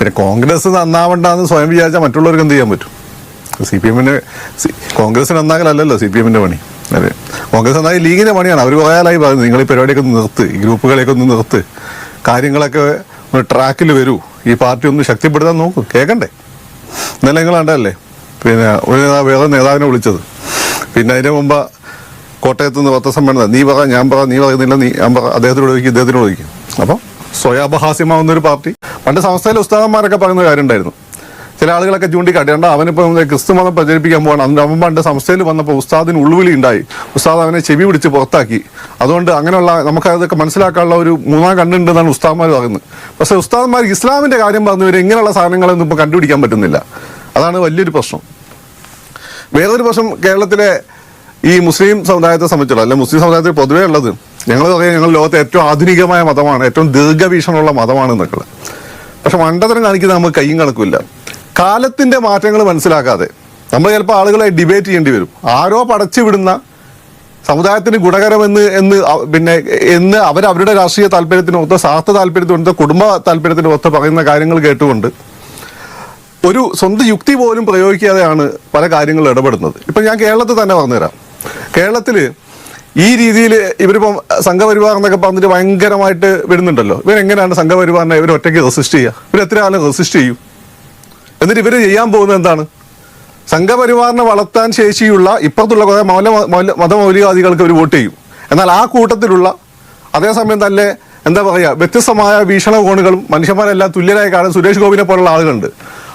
പിന്നെ കോൺഗ്രസ് നന്നാവണ്ടെന്ന് സ്വയം വിചാരിച്ചാൽ മറ്റുള്ളവർക്ക് എന്ത് ചെയ്യാൻ പറ്റും? സി പി എമ്മിന് കോൺഗ്രസ് നന്നാകലല്ലല്ലോ സി പി എമ്മിന്റെ പണി. അതെ. കോൺഗ്രസ് നന്നായി ലീഗിന്റെ പണിയാണ്. അവർ പോയാലായി പറഞ്ഞു നിങ്ങൾ ഈ പരിപാടിയൊക്കെ ഒന്ന് നിർത്ത് ഈ ഗ്രൂപ്പുകളെയൊക്കെ ഒന്ന് നിർത്ത്. കാര്യങ്ങളൊക്കെ ഒന്ന് ട്രാക്കിൽ വരൂ. ഈ പാർട്ടി ഒന്ന് ശക്തിപ്പെടുത്താൻ നോക്കൂ. കേൾക്കണ്ടേ ഇന്നലെ നിങ്ങൾ കണ്ടല്ലേ പിന്നെ ഒരു നേതാവ് വേറെ നേതാവിനെ വിളിച്ചത്. പിന്നെ അതിന് മുമ്പ് കോട്ടയത്ത് നിന്ന് പത്രസമ്മേളനം നീ പറ ഞാൻ പറ നീ പറയുന്നില്ല നീ ഞാൻ പറ അദ്ദേഹത്തിനോട് ചോദിക്കും ഇദ്ദേഹത്തിനോട് ചോദിക്കും. അപ്പം സ്വയാപഹാസ്യമാവുന്ന ഒരു പാർട്ടി. പണ്ട് സംസ്ഥയിലെ ഉസ്താദന്മാരൊക്കെ പറയുന്ന കാര്യം ഉണ്ടായിരുന്നു ചില ആളുകളൊക്കെ ചൂണ്ടിക്കാട്ടി കണ്ട അവനിപ്പം ക്രിസ്തു മതം പ്രചരിപ്പിക്കാൻ പോകണം അന്ന് അവൻ പണ്ട് സംസ്ഥയിൽ വന്നപ്പോൾ ഉസ്താദിന് ഉൾവിളി ഉണ്ടായി. ഉസ്താദ് അവനെ ചെവി പിടിച്ച് പുറത്താക്കി. അതുകൊണ്ട് അങ്ങനെയുള്ള നമുക്ക് അതൊക്കെ മനസ്സിലാക്കാനുള്ള ഒരു മൂന്നാം കണ്ണുണ്ടെന്നാണ് ഉസ്താദ്മാർ പറയുന്നത്. പക്ഷേ ഉസ്താദ്മാർ ഇസ്ലാമിന്റെ കാര്യം പറഞ്ഞവർ ഇങ്ങനെയുള്ള സാധനങ്ങളൊന്നും ഇപ്പോൾ കണ്ടുപിടിക്കാൻ പറ്റുന്നില്ല. അതാണ് വലിയൊരു പ്രശ്നം. വേറൊരു പ്രശ്നം കേരളത്തിലെ ഈ മുസ്ലിം സമുദായത്തെ സംബന്ധിച്ചുള്ള അല്ലെ മുസ്ലിം സമുദായത്തിൽ പൊതുവേ ഉള്ളത് ഞങ്ങൾ പറയാം ഞങ്ങൾ ലോകത്തെ ഏറ്റവും ആധുനികമായ മതമാണ് ഏറ്റവും ദീർഘവീക്ഷണമുള്ള മതമാണ് എന്നൊക്കെ പക്ഷെ മണ്ടത്തരം കാണിക്കുന്ന നമുക്ക് കയ്യും കണക്കില്ല കാലത്തിന്റെ മാറ്റങ്ങൾ മനസ്സിലാക്കാതെ നമ്മൾ ചിലപ്പോൾ ആളുകളെ ഡിബേറ്റ് ചെയ്യേണ്ടി വരും. ആരോ പടച്ചു വിടുന്ന സമുദായത്തിന് ഗുണകരമെന്ന് എന്ന് പിന്നെ എന്ന് അവർ അവരുടെ രാഷ്ട്രീയ താല്പര്യത്തിനൊത്ത സ്വാർത്ഥ താല്പര്യത്തിനൊത്ത കുടുംബ താല്പര്യത്തിനൊത്ത പറയുന്ന കാര്യങ്ങൾ കേട്ടുകൊണ്ട് ഒരു സ്വന്തം യുക്തി പോലും പ്രയോഗിക്കാതെയാണ് പല കാര്യങ്ങളും ഇടപെടുന്നത്. ഇപ്പം ഞാൻ കേരളത്തിൽ തന്നെ പറഞ്ഞുതരാം. കേരളത്തിൽ ഈ രീതിയിൽ ഇവരിപ്പം സംഘപരിവാർ എന്നൊക്കെ പറഞ്ഞിട്ട് ഭയങ്കരമായിട്ട് വരുന്നുണ്ടല്ലോ ഇവരെങ്ങനെയാണ് സംഘപരിവാറിനെ ഇവർ ഒറ്റയ്ക്ക് റെസിസ്റ്റ് ചെയ്യുക ഇവർ എത്ര കാലം റെസിസ്റ്റ് ചെയ്യും? എന്നിട്ട് ഇവർ ചെയ്യാൻ പോകുന്നത് എന്താണ്? സംഘപരിവാറിനെ വളർത്താൻ ശേഷിയുള്ള ഇപ്പുറത്തുള്ള കുറേ മൗല മൗല- മതമൗലികവാദികൾക്ക് അവർ വോട്ട് ചെയ്യും. എന്നാൽ ആ കൂട്ടത്തിലുള്ള അതേസമയം തന്നെ എന്താ പറയുക വ്യത്യസ്തമായ വീക്ഷണകോണുകളും മനുഷ്യന്മാരെല്ലാം തുല്യരായ കാരണം സുരേഷ് ഗോപിനെ പോലുള്ള ആളുകളുണ്ട്.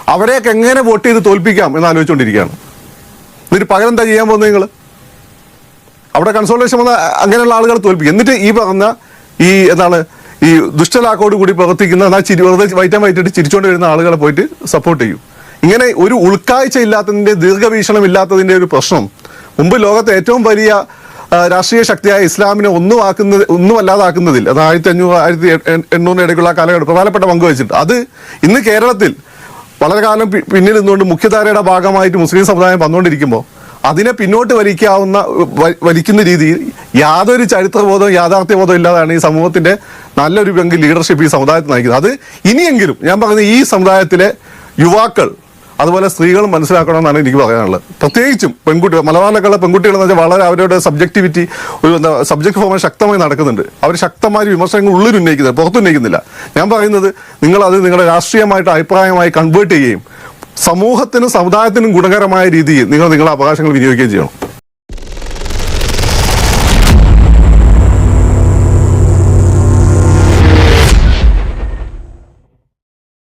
അവരെയൊക്കെ എങ്ങനെ വോട്ട് ചെയ്ത് തോൽപ്പിക്കാം എന്ന് ആലോചിച്ചുകൊണ്ടിരിക്കുകയാണ് എന്നിട്ട് പകരം എന്താ ചെയ്യാൻ പോകുന്നത് നിങ്ങൾ അവിടെ കൺസോൾട്ടേഷൻ വന്ന അങ്ങനെയുള്ള ആളുകൾ തോൽപ്പിക്കും. എന്നിട്ട് ഈ പറഞ്ഞ ഈ എന്താണ് ഈ ദുഷ്ടലാക്കോട് കൂടി പ്രവർത്തിക്കുന്ന എന്നാൽ ചിരി വെറുതെ വൈറ്റം വൈറ്റിട്ട് ചിരിച്ചുകൊണ്ട് വരുന്ന ആളുകളെ പോയിട്ട് സപ്പോർട്ട് ചെയ്യും. ഇങ്ങനെ ഒരു ഉൾക്കാഴ്ച ഇല്ലാത്തതിന്റെ ദീർഘവീക്ഷണം ഇല്ലാത്തതിന്റെ ഒരു പ്രശ്നം മുമ്പ് ലോകത്തെ ഏറ്റവും വലിയ രാഷ്ട്രീയ ശക്തിയായ ഇസ്ലാമിനെ ഒന്നും ആക്കുന്നത് ഒന്നും അല്ലാതാക്കുന്നതിൽ അത് ആയിരത്തി അഞ്ഞൂറ് ആയിരത്തി എണ്ണൂറിന് ഇടയ്ക്കുള്ള കാലഘട്ടം പ്രധാനപ്പെട്ട പങ്ക് അത് ഇന്ന് കേരളത്തിൽ വളരെ കാലം പിന്നിൽ നിന്നുകൊണ്ട് മുഖ്യധാരയുടെ ഭാഗമായിട്ട് മുസ്ലിം സമുദായം വന്നുകൊണ്ടിരിക്കുമ്പോൾ അതിനെ പിന്നോട്ട് വലിക്കാവുന്ന വലിക്കുന്ന രീതിയിൽ യാതൊരു ചരിത്രബോധവും യാഥാർത്ഥ്യബോധവും ഇല്ലാതാണ് ഈ സമൂഹത്തിന്റെ നല്ലൊരു പങ്ക് ലീഡർഷിപ്പ് ഈ സമുദായത്തിൽ നയിക്കുന്നത്. അത് ഇനിയെങ്കിലും ഞാൻ പറയുന്നത് ഈ സമുദായത്തിലെ യുവാക്കൾ അതുപോലെ സ്ത്രീകളും മനസ്സിലാക്കണമെന്നാണ് എനിക്ക് പറയാനുള്ളത്. പ്രത്യേകിച്ചും പെൺകുട്ടികൾ മലബാറിലൊക്കെയുള്ള പെൺകുട്ടികൾ എന്ന് വെച്ചാൽ വളരെ അവരുടെ സബ്ജക്ടിവിറ്റി ഒരു എന്താ സബ്ജക്ട് ഫോമ ശക്തമായി നടക്കുന്നുണ്ട്. അവർ ശക്തമായ വിമർശനങ്ങൾ ഉള്ളിൽ ഉന്നയിക്കുന്നത് പുറത്തുന്നയിക്കുന്നില്ല ഞാൻ പറയുന്നത് നിങ്ങൾ അത് നിങ്ങളുടെ രാഷ്ട്രീയമായിട്ട് അഭിപ്രായമായി കൺവേർട്ട് ചെയ്യുകയും സമൂഹത്തിനും സമുദായത്തിനും ഗുണകരമായ രീതിയിൽ നിങ്ങൾ നിങ്ങളുടെ അവകാശങ്ങൾ വിനിയോഗിക്കുകയും ചെയ്യണം.